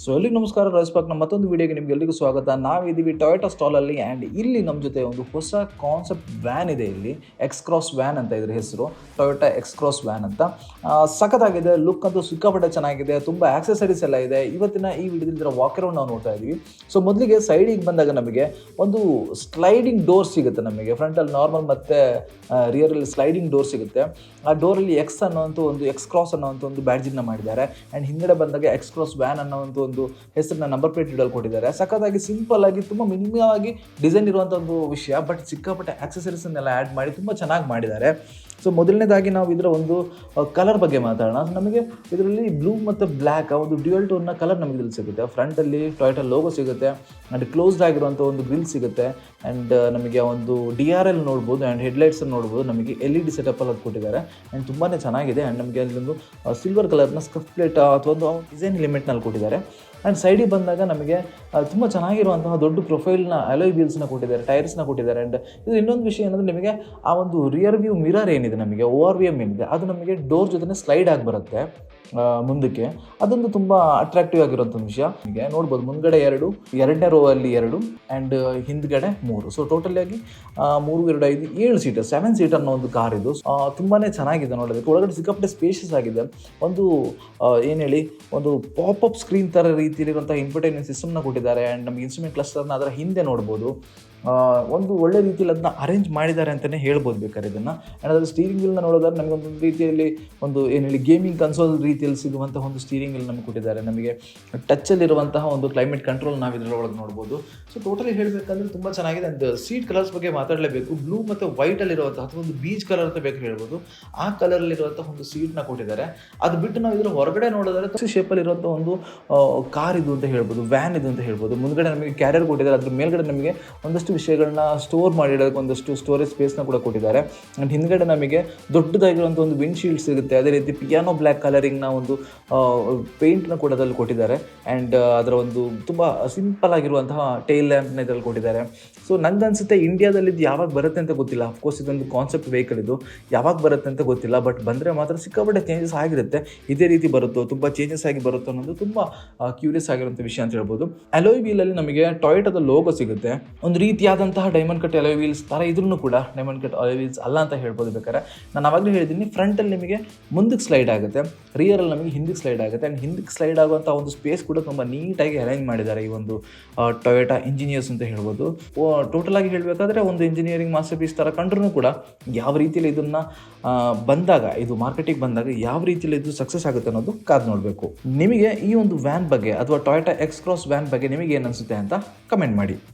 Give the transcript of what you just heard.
So ಎಲ್ಲಿಗೆ ನಮಸ್ಕಾರ ರಾಜ್ಪಾಕ್ನ ಮತ್ತೊಂದು ವಿಡಿಯೋಗೆ ನಿಮ್ಗೆಲ್ಲರಿಗೂ ಸ್ವಾಗತ. ನಾವಿದ್ದೀವಿ ಟೊಯೋಟಾ ಸ್ಟಾಲಲ್ಲಿ ಆ್ಯಂಡ್ ಇಲ್ಲಿ ನಮ್ಮ ಜೊತೆ ಒಂದು ಹೊಸ ಕಾನ್ಸೆಪ್ಟ್ ವ್ಯಾನ್ ಇದೆ ಇಲ್ಲಿ. ಎಕ್ಸ್ಕ್ರಾಸ್ ವ್ಯಾನ್ ಅಂತ ಇದ್ರ ಹೆಸರು. ಟೊಯೋಟಾ ಎಕ್ಸ್ಕ್ರಾಸ್ ವ್ಯಾನ್ ಅಂತ. ಸಖತ್ತಾಗಿದೆ ಲುಕ್ ಅಂತೂ ಸಿಕ್ಕಾಪಟ್ಟೆ ಚೆನ್ನಾಗಿದೆ, ತುಂಬ ಆಕ್ಸೆಸರೀಸ್ ಎಲ್ಲ ಇದೆ. ಇವತ್ತಿನ ಈ ವಿಡಿಯೋದಲ್ಲಿ ಅರೌಂಡ್ ನಾವು ನೋಡ್ತಾ ಇದ್ದೀವಿ. ಸೊ ಮೊದಲಿಗೆ ಸೈಡಿಗೆ ಬಂದಾಗ ನಮಗೆ ಒಂದು ಸ್ಲೈಡಿಂಗ್ ಡೋರ್ ಸಿಗುತ್ತೆ ನಮಗೆ. ಫ್ರಂಟಲ್ಲಿ ನಾರ್ಮಲ್ ಮತ್ತು ರಿಯರಲ್ಲಿ ಸ್ಲೈಡಿಂಗ್ ಡೋರ್ ಸಿಗುತ್ತೆ. ಆ ಡೋರಲ್ಲಿ ಎಕ್ಸ್ ಅನ್ನೋಂಥ ಒಂದು ಎಕ್ಸ್ ಕ್ರಾಸ್ ಅನ್ನೋಂಥ ಒಂದು ಬ್ಯಾಡ್ಜಿನ ಮಾಡಿದ್ದಾರೆ. ಆ್ಯಂಡ್ ಹಿಂದೆ ಬಂದಾಗ ಎಕ್ಸ್ ಕ್ರಾಸ್ ವ್ಯಾನ್ ಅನ್ನೋ ಒಂದು ಹೆಸರನ್ನ ನಂಬರ್ ಪ್ಲೇಟ್ ಇಡಲು ಕೊಟ್ಟಿದ್ದಾರೆ ಸಖತ್ತಾಗಿ ಸಿಂಪಲ್ ಆಗಿ ತುಂಬ ಮಿನಿಮಮ್ ಆಗಿ ಡಿಸೈನ್ ಇರುವಂಥ ಒಂದು ವಿಷಯ ಬಟ್ ಸಿಕ್ಕಾಪಟ್ಟೆ ಆಕ್ಸೆಸರೀಸನ್ನೆಲ್ಲ ಆ್ಯಡ್ ಮಾಡಿ ತುಂಬ ಚೆನ್ನಾಗಿ ಮಾಡಿದ್ದಾರೆ. ಸೊ ಮೊದಲನೇದಾಗಿ ನಾವು ಇದರ ಒಂದು ಕಲರ್ ಬಗ್ಗೆ ಮಾತಾಡೋಣ. ನಮಗೆ ಇದರಲ್ಲಿ ಬ್ಲೂ ಮತ್ತು ಬ್ಲ್ಯಾಕ್ ಒಂದು ಡ್ಯೂಯಲ್ ಟೋನ್ನ ಕಲರ್ ನಮಗೆ ಇಲ್ಲಿ ಸಿಗುತ್ತೆ. ಫ್ರಂಟಲ್ಲಿ ಟೊಯೋಟಾ ಲೋಗೋ ಸಿಗುತ್ತೆ ಆ್ಯಂಡ್ ಕ್ಲೋಸ್ಡ್ ಆಗಿರುವಂಥ ಒಂದು ಗ್ರಿಲ್ ಸಿಗುತ್ತೆ ಆ್ಯಂಡ್ ನಮಗೆ ಒಂದು ಡಿ ಆರ್ ಎಲ್ ನೋಡ್ಬೋದು ಆ್ಯಂಡ್ ಹೆಡ್ಲೈಟ್ಸ್ ನೋಡ್ಬೋದು. ನಮಗೆ ಎಲ್ ಇ ಡಿ ಸೆಟಪಲ್ಲಿ ಅದು ಕೊಟ್ಟಿದ್ದಾರೆ ಆ್ಯಂಡ್ ತುಂಬಾ ಚೆನ್ನಾಗಿದೆ ಆ್ಯಂಡ್ ನಮಗೆ ಒಂದು ಸಿಲ್ವರ್ ಕಲರ್ನ ಸ್ಕಫ್ ಪ್ಲೇಟ್ ಅಥವಾ ಒಂದು ಡಿಸೈನ್ ಲಿಮಿಟ್ನಲ್ಲಿ ಕೊಟ್ಟಿದ್ದಾರೆ. ಆ್ಯಂಡ್ ಸೈಡಿಗೆ ಬಂದಾಗ ನಮಗೆ ತುಂಬ ಚೆನ್ನಾಗಿರುವಂತಹ ದೊಡ್ಡ ಪ್ರೊಫೈಲ್ನ ಅಲೋಯ್ ವೀಲ್ಸ್ನ ಕೊಟ್ಟಿದ್ದಾರೆ ಟೈರ್ಸ್ನ ಕೊಟ್ಟಿದ್ದಾರೆ. ಆ್ಯಂಡ್ ಇದು ಇನ್ನೊಂದು ವಿಷಯ ಏನಂದರೆ ನಿಮಗೆ ಆ ಒಂದು ರಿಯರ್ ವ್ಯೂ ಮಿರರ್ ಏನಿದೆ ನಮಗೆ ಓ ಆರ್ ವಿ ಎಂ ಏನಿದೆ, ಅದು ನಮಗೆ ಡೋರ್ ಜೊತೆ ಸ್ಲೈಡ್ ಆಗಿ ಬರುತ್ತೆ. ಮುಂದಕ್ಕೆ. ಅದೊಂದು ತುಂಬ ಅಟ್ರಾಕ್ಟಿವ್ ಆಗಿರುವಂಥ ವಿಷಯ. ನಿಮಗೆ ನೋಡ್ಬೋದು, ಮುಂದ್ಗಡೆ ಎರಡು, ಎರಡನೇ ರೋ ಅಲ್ಲಿ ಎರಡು ಆ್ಯಂಡ್ ಹಿಂದ್ಗಡೆ ಮೂರು. ಸೊ ಟೋಟಲಿ ಆಗಿ ಮೂರು, ಎರಡು, ಐದು, ಏಳು ಸೀಟರ್ ಸೆವೆನ್ ಅನ್ನೋ ಒಂದು ಕಾರ್ ಇದು. ತುಂಬಾ ಚೆನ್ನಾಗಿದೆ ನೋಡೋದಕ್ಕೆ. ಒಳಗಡೆ ಸಿಕ್ಕಾಪಟ್ಟೆ ಸ್ಪೇಷಸ್ ಆಗಿದೆ. ಒಂದು ಏನು ಹೇಳಿ, ಒಂದು ಪಾಪ್ ಅಪ್ ಸ್ಕ್ರೀನ್ ಥರ ರೀತಿಯಲ್ಲಿರುವಂಥ ಸಿಸ್ಟಮ್ ಸಿಸ್ಟಮ್ನ ಕೊಟ್ಟಿದ್ದಾರೆ. ಆ್ಯಂಡ್ ನಮಗೆ ಇನ್ಸ್ಟ್ರೂಮೆಂಟ್ ಕ್ಲಸ್ಟರ್ನ ಅದರ ಹಿಂದೆ ನೋಡ್ಬೋದು. ಒಂದು ಒಳ್ಳೆ ರೀತಿಯಲ್ಲಿ ಅದನ್ನ ಅರೇಂಜ್ ಮಾಡಿದ್ದಾರೆ ಅಂತಲೇ ಹೇಳ್ಬೋದು ಬೇಕಾದ್ರೆ ಇದನ್ನು. ಆ್ಯಂಡ್ ಅದರ ಸ್ಟೀರಿಂಗ್ ವೀಲ್ನ ನೋಡೋದಾದ್ರೆ ನಮಗೆ ಒಂದು ರೀತಿಯಲ್ಲಿ ಒಂದು ಏನು ಹೇಳಿ ಗೇಮಿಂಗ್ ಕನ್ಸೋಲ್ ರೀತಿಯಲ್ಲಿ ಸಿಗುವಂತಹ ಒಂದು ಸ್ಟೀರಿಂಗ್ ವೀಲ್ ನಮಗೆ ಕೊಟ್ಟಿದ್ದಾರೆ. ನಮಗೆ ಟಚ್ಚಲ್ಲಿರುವಂತಹ ಒಂದು ಕ್ಲೈಮೇಟ್ ಕಂಟ್ರೋಲ್ ನಾವು ಇದರೊಳಗೆ ನೋಡ್ಬೋದು. ಸೊ ಟೋಟಲಿ ಹೇಳಬೇಕಂದ್ರೆ ತುಂಬ ಚೆನ್ನಾಗಿದೆ. ಅಂಡ್ ಸೀಟ್ ಕಲರ್ಸ್ ಬಗ್ಗೆ ಮಾತಾಡಲೇಬೇಕು. ಬ್ಲೂ ಮತ್ತು ವೈಟಲ್ಲಿರುವಂತಹ ಅಥವಾ ಒಂದು ಬೀಚ್ ಕಲರ್ ಅಂತ ಬೇಕು ಹೇಳ್ಬೋದು. ಆ ಕಲರಲ್ಲಿರುವಂಥ ಒಂದು ಸೀಟ್ನ ಕೊಟ್ಟಿದ್ದಾರೆ. ಅದು ಬಿಟ್ಟು ನಾವು ಇದರ ಹೊರಗಡೆ ನೋಡೋದಾದ್ರೆ ಶೇಪಲ್ಲಿ ಇರುವಂಥ ಒಂದು ಕಾರ್ ಇದು ಅಂತ ಹೇಳ್ಬೋದು ವ್ಯಾನ್ ಇದು ಅಂತ ಹೇಳ್ಬೋದು. ಮುಂದ್ಗಡೆ ನಮಗೆ ಕ್ಯಾರಿಯರ್ ಕೊಟ್ಟಿದ್ದಾರೆ. ಅದ್ರ ಮೇಲ್ಗಡೆ ನಮಗೆ ಒಂದಷ್ಟು ವಿಷಯಗಳನ್ನ ಸ್ಟೋರ್ ಮಾಡಿಡೋದಕ್ಕೆ ಒಂದಷ್ಟು ಸ್ಟೋರೇಜ್ ಸ್ಪೇಸ್ನ ಕೂಡ ಕೊಟ್ಟಿದ್ದಾರೆ. ಆ್ಯಂಡ್ ಹಿಂದ್ಗಡೆ ನಮಗೆ ದೊಡ್ಡದಾಗಿರುವಂಥ ಒಂದು ವಿಂಡ್ಶೀಲ್ಡ್ ಸಿಗುತ್ತೆ. ಅದೇ ರೀತಿ ಪಿಯಾನೋ ಬ್ಲ್ಯಾಕ್ ಕಲರಿಂಗ್ನ ಒಂದು ಪೇಂಟ್ನ ಕೂಡ ಅದರಲ್ಲಿ ಕೊಟ್ಟಿದ್ದಾರೆ. ಆ್ಯಂಡ್ ಅದರ ಒಂದು ತುಂಬ ಸಿಂಪಲ್ ಆಗಿರುವಂತಹ ಟೈಲ್ ಲ್ಯಾಂಪ್ನ ಇದರಲ್ಲಿ ಕೊಟ್ಟಿದ್ದಾರೆ. ಸೊ ನಂಗನ್ಸುತ್ತೆ ಇಂಡಿಯಾದಲ್ಲಿ ಇದು ಯಾವಾಗ ಬರುತ್ತೆ ಅಂತ ಗೊತ್ತಿಲ್ಲ. ಅಫ್ಕೋರ್ಸ್ ಇದೊಂದು ಕಾನ್ಸೆಪ್ಟ್ ವೆಹಿಕಲ್ ಇದು. ಯಾವಾಗ ಬರುತ್ತೆ ಅಂತ ಗೊತ್ತಿಲ್ಲ. ಬಟ್ ಬಂದರೆ ಮಾತ್ರ ಸಿಕ್ಕಾಪಟ್ಟೆ ಚೇಂಜಸ್ ಆಗಿರುತ್ತೆ. ಇದೇ ರೀತಿ ಬರುತ್ತೋ, ತುಂಬ ಚೇಂಜಸ್ ಆಗಿ ಬರುತ್ತೋ ಅನ್ನೋದು ತುಂಬ ಕ್ಯೂರಿಯಸ್ ಆಗಿರುವಂಥ ವಿಷಯ ಅಂತ ಹೇಳ್ಬೋದು. ಅಲೋಯ್ ವೀಲಲ್ಲಿ ನಮಗೆ ಟೊಯೋಟದ ಲೋಗೋ ಸಿಗುತ್ತೆ. ಒಂದು ರೀತಿಯಾದಂತಹ ಡೈಮಂಡ್ ಕಟ್ ಅಲೋ ವೀಲ್ಸ್ ಥರ ಇದ್ರೂ ಕೂಡ ಡೈಮಂಡ್ ಕಟ್ ಅಲೋ ವೀಲ್ಸ್ ಅಲ್ಲ ಅಂತ ಹೇಳ್ಬೋದು ಬೇಕಾದ್ರೆ. ನಾನು ಅವಾಗಲೂ ಹೇಳಿದ್ದೀನಿ ಫ್ರಂಟಲ್ಲಿ ನಿಮಗೆ ಮುಂದಕ್ಕೆ ಸ್ಲೈಡ್ ಆಗುತ್ತೆ ರಿಯರಲ್ಲಿ ನಮಗೆ ಹಿಂದಕ್ಕೆ ಸ್ಲೈಡ್ ಆಗುತ್ತೆ ಆ್ಯಂಡ್ ಹಿಂದಕ್ಕೆ ಸ್ಲೈಡ್ ಆಗುವಂಥ ಒಂದು ಸ್ಪೇಸ್ ಕೂಡ ತುಂಬ ನೀಟಾಗಿ ಅರೇಂಜ್ ಮಾಡಿದ್ದಾರೆ ಈ ಒಂದು ಟೊಯೋಟಾ ಇಂಜಿನಿಯರ್ಸ್ ಅಂತ ಹೇಳ್ಬೋದು. ಟೋಟಲ್ ಆಗಿ ಹೇಳಬೇಕಾದ್ರೆ ಒಂದು ಇಂಜಿನಿಯರಿಂಗ್ ಮಾಸ್ಟರ್ ಪೀಸ್ ಥರ ಕಂಡ್ರೂ ಕೂಡ ಯಾವ ರೀತಿಯಲ್ಲಿ ಇದನ್ನು ಬಂದಾಗ, ಇದು ಮಾರ್ಕೆಟಿಗೆ ಬಂದಾಗ ಯಾವ ರೀತಿಯಲ್ಲಿ ಇದು ಸಕ್ಸಸ್ ಆಗುತ್ತೆ ಅನ್ನೋದು ಕಾದು ನೋಡಬೇಕು. ನಿಮಗೆ ಈ ಒಂದು ವ್ಯಾನ್ ಬಗ್ಗೆ ಅಥವಾ ಟೊಯೋಟಾ ಎಕ್ಸ್ ಕ್ರಾಸ್ ವ್ಯಾನ್ ಬಗ್ಗೆ ನಿಮಗೆ ಏನು ಅನಿಸುತ್ತೆ ಅಂತ ಕಮೆಂಟ್ ಮಾಡಿ.